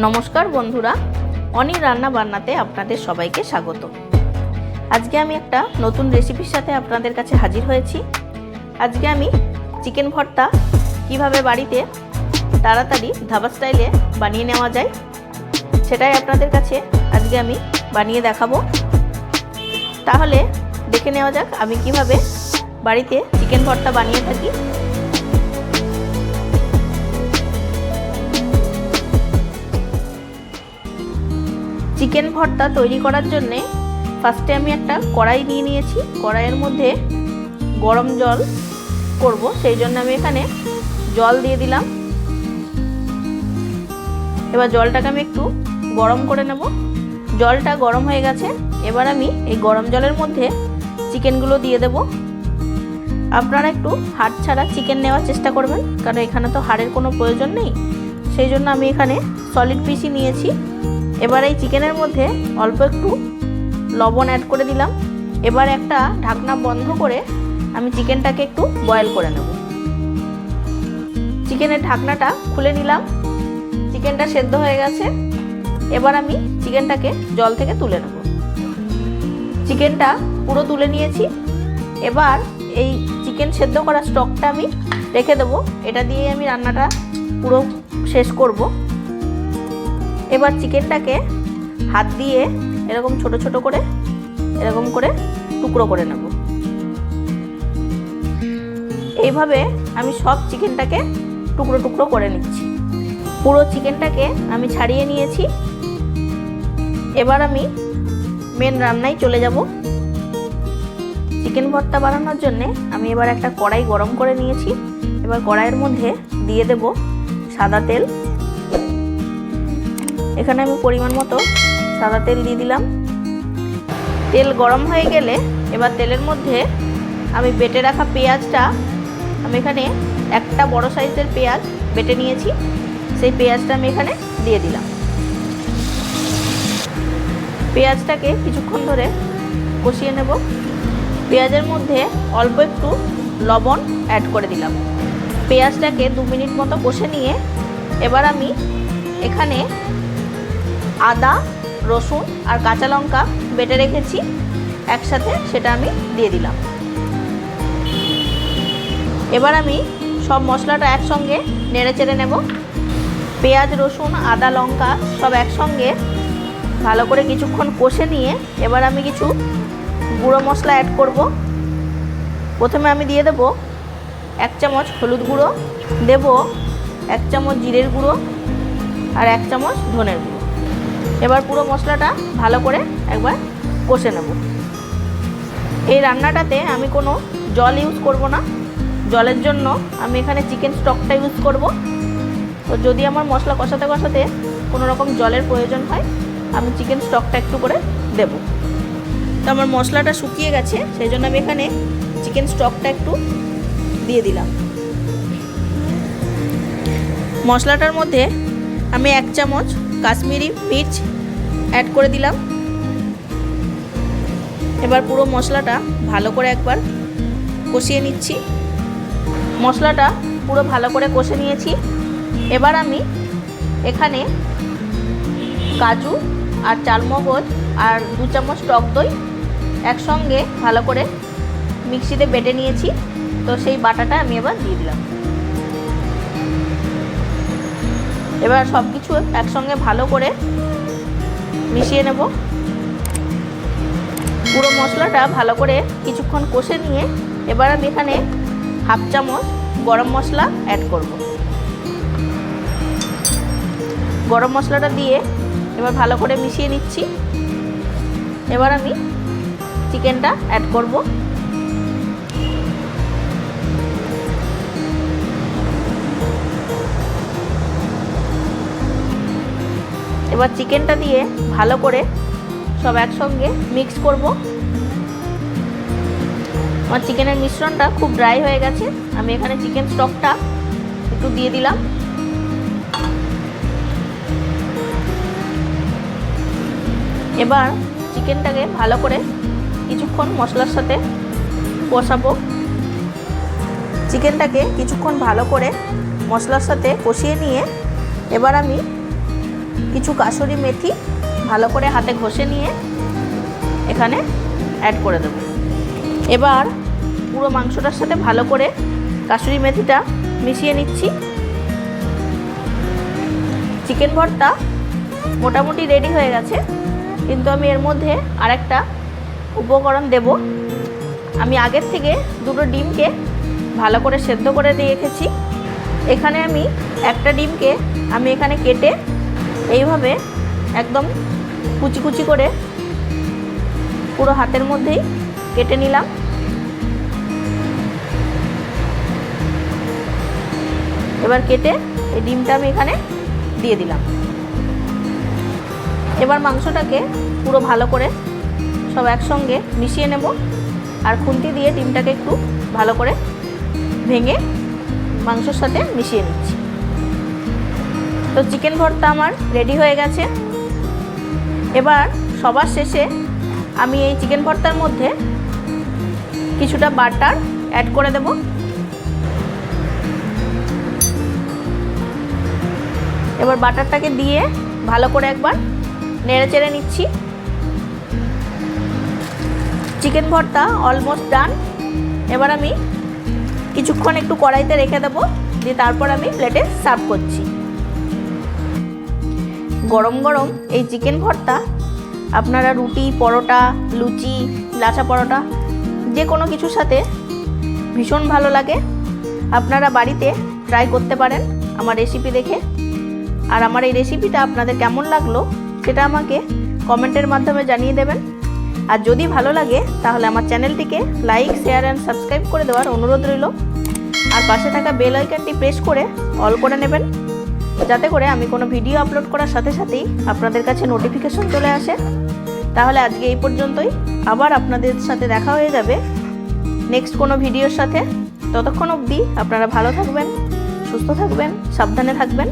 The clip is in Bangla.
নমস্কার বন্ধুরা অনি রান্না বান্নাতে আপনাদের সবাইকে স্বাগত। আজকে আমি একটা নতুন রেসিপির সাথে আপনাদের কাছে হাজির হয়েছি। আজকে আমি চিকেন ভর্তা কীভাবে বাড়িতে তাড়াতাড়ি ধাবা স্টাইলে বানিয়ে নেওয়া যায়, সেটাই আপনাদের কাছে আজকে আমি বানিয়ে দেখাবো। তাহলে দেখে নেওয়া যাক আমি কীভাবে বাড়িতে চিকেন ভর্তা বানিয়ে থাকি। চিকেন ভর্তা তৈরি করার জন্যে ফার্স্টে আমি একটা কড়াই নিয়ে নিয়েছি। কড়াইয়ের মধ্যে গরম জল করব। সেই জন্য আমি এখানে জল দিয়ে দিলাম। এবার জলটাকে আমি একটু গরম করে নেব। জলটা গরম হয়ে গেছে। এবার আমি এই গরম জলের মধ্যে চিকেনগুলো দিয়ে দেব। আপনারা একটু হাড় ছাড়া চিকেন নেওয়ার চেষ্টা করবেন, কারণ এখানে তো হাড়ের কোনো প্রয়োজন নেই। সেই জন্য আমি এখানে সলিড পিসই নিয়েছি। এবার এই চিকেনের মধ্যে অল্প একটু লবণ অ্যাড করে দিলাম। এবার একটা ঢাকনা বন্ধ করে আমি চিকেনটাকে একটু বয়েল করে নেব। চিকেনের ঢাকনাটা খুলে নিলাম। চিকেনটা সেদ্ধ হয়ে গেছে। এবার আমি চিকেনটাকে জল থেকে তুলে নেব। চিকেনটা পুরো তুলে নিয়েছি। এবার এই চিকেন সেদ্ধ করা স্টকটা আমি রেখে দেবো। এটা দিয়ে আমি রান্নাটা পুরো শেষ করব। এবার চিকেনটাকে হাত দিয়ে এরকম ছোট ছোট করে, এরকম করে টুকরো করে নেব। এইভাবে আমি সব চিকেনটাকে টুকরো টুকরো করে নিচ্ছি। পুরো চিকেনটাকে আমি ছাড়িয়ে নিয়েছি। এবার আমি মেন রান্নায় চলে যাব। চিকেন ভর্তা বানানোর জন্যে আমি এবার একটা কড়াই গরম করে নিয়েছি। এবার কড়াইয়ের মধ্যে দিয়ে দেব সাদা তেল। এখানে আমি পরিমাণ মতো সাদা তেল দিয়ে দিলাম। তেল গরম হয়ে গেলে এবার তেলের মধ্যে আমি বেটে রাখা পেঁয়াজটা, আমি এখানে একটা বড় সাইজের পেঁয়াজ বেটে নিয়েছি। সেই পেঁয়াজটা আমি এখানে দিয়ে দিলাম। পেঁয়াজটাকে কিছুক্ষণ ধরে কষিয়ে নেব। পেঁয়াজের মধ্যে অল্প একটু লবণ অ্যাড করে দিলাম। পেঁয়াজটাকে দু মিনিট মতো কষে নিয়ে এবার আমি এখানে আদা, রসুন আর কাঁচা লঙ্কা বেটে রেখেছি। একসাথে সেটা আমি দিয়ে দিলাম। এবার আমি সব মশলাটা একসঙ্গে নেড়ে চেড়ে নেব। পেঁয়াজ, রসুন, আদা, লঙ্কা সব একসঙ্গে ভালো করে কিছুক্ষণ কষে নিয়ে এবার আমি কিছু গুঁড়ো মশলা অ্যাড করব। প্রথমে আমি দিয়ে দেব এক চামচ হলুদ গুঁড়ো, দেব এক চামচ জিরের গুঁড়ো আর এক চামচ ধনের গুঁড়ো। এবার পুরো মশলাটা ভালো করে একবার কষে নেব। এই রান্নাটাতে আমি কোনো জল ইউজ করব না। জলের জন্য আমি এখানে চিকেন স্টকটা ইউজ করব। তো যদি আমার মশলা কষাতে কষাতে কোনো রকম জলের প্রয়োজন হয়, আমি চিকেন স্টকটা একটু করে দেব। তো আমার মশলাটা শুকিয়ে গেছে, সেই জন্য আমি এখানে চিকেন স্টকটা একটু দিয়ে দিলাম। মশলাটার মধ্যে আমি এক চামচ কাশ্মীরি মির্চ অ্যাড করে দিলাম। এবার পুরো মশলাটা ভালো করে একবার কষিয়ে নিচ্ছি। মশলাটা পুরো ভালো করে কষে নিয়েছি। এবার আমি এখানে কাজু আর চালমগজ আর দু চামচ টক দই একসঙ্গে ভালো করে মিক্সিতে বেটে নিয়েছি। তো সেই বাটাটা আমি এবার দিয়ে দিলাম। এবার সব কিছু একসঙ্গে ভালো করে মিশিয়ে নেব। পুরো মশলাটা ভালো করে কিছুক্ষণ কষে নিয়ে এবার আমি এখানে হাফ চামচ গরম মশলা অ্যাড করব। গরম মশলাটা দিয়ে এবার ভালো করে মিশিয়ে নিচ্ছি। এবার আমি চিকেনটা অ্যাড করব। এবার চিকেনটা দিয়ে ভালো করে সব একসঙ্গে মিক্স করব। আমার চিকেনের মিশ্রণটা খুব ড্রাই হয়ে গেছে। আমি এখানে চিকেন স্টকটা একটু দিয়ে দিলাম। এবার চিকেনটাকে ভালো করে কিছুক্ষণ মশলার সাথে কষাবো। চিকেনটাকে কিছুক্ষণ ভালো করে মশলার সাথে কষিয়ে নিয়ে এবার আমি কিছু কাসুরি মেথি ভালো করে হাতে ঘষে নিয়ে এখানে অ্যাড করে দেবো। এবার পুরো মাংসটার সাথে ভালো করে কাসুরি মেথিটা মিশিয়ে নিচ্ছি। চিকেন ভর্তা মোটামুটি রেডি হয়ে গেছে, কিন্তু আমি এর মধ্যে আরেকটা উপকরণ দেব। আমি আগের থেকে দুটো ডিমকে ভালো করে সেদ্ধ করে রেখেছি। এখানে আমি একটা ডিমকে আমি এখানে কেটে এইভাবে একদম কুচি কুচি করে পুরো হাতের মধ্যেই কেটে নিলাম। এবার কেটে এই ডিমটা আমি এখানে দিয়ে দিলাম। এবার মাংসটাকে পুরো ভালো করে সব একসঙ্গে মিশিয়ে নেব আর খুন্তি দিয়ে ডিমটাকে একটু ভালো করে ভেঙে মাংসর সাথে মিশিয়ে নিচ্ছি। তো চিকেন ভর্তা আমার রেডি হয়ে গেছে। এবার সবার শেষে আমি এই চিকেন ভর্তার মধ্যে কিছুটা বাটার অ্যাড করে দেব। এবার বাটারটাকে দিয়ে ভালো করে একবার নেড়ে চেড়ে নিচ্ছি। চিকেন ভর্তা অলমোস্ট ডান এবার আমি কিছুক্ষণ একটু কড়াইতে রেখে দেবো, দিয়ে তারপর আমি প্লেটে সার্ভ করছি। গরম গরম এই চিকেন ভর্তা আপনারা রুটি, পরোটা, লুচি, লাচা পরোটা যে কোনো কিছুর সাথে ভীষণ ভালো লাগে। আপনারা বাড়িতে ট্রাই করতে পারেন আমার রেসিপি দেখে। আর আমার এই রেসিপিটা আপনাদের কেমন লাগল সেটা আমাকে কমেন্টের মাধ্যমে জানিয়ে দেবেন। আর যদি ভালো লাগে, তাহলে আমার চ্যানেলটিকে লাইক শেয়ার অ্যান্ড সাবস্ক্রাইব করে দেওয়ার অনুরোধ রইল। আর পাশে থাকা বেল আইকনটি প্রেস করে অল করে নেবেন। যাতে করে আমি কোনো ভিডিও আপলোড করার সাথে সাথেই আপনাদের কাছে নোটিফিকেশন চলে আসে। তাহলে আজকে এই পর্যন্তই। আবার আপনাদের সাথে দেখা হয়ে যাবে নেক্সট কোনো ভিডিওর সাথে। ততক্ষণ অবধি আপনারা ভালো থাকবেন, সুস্থ থাকবেন, সাবধানে থাকবেন।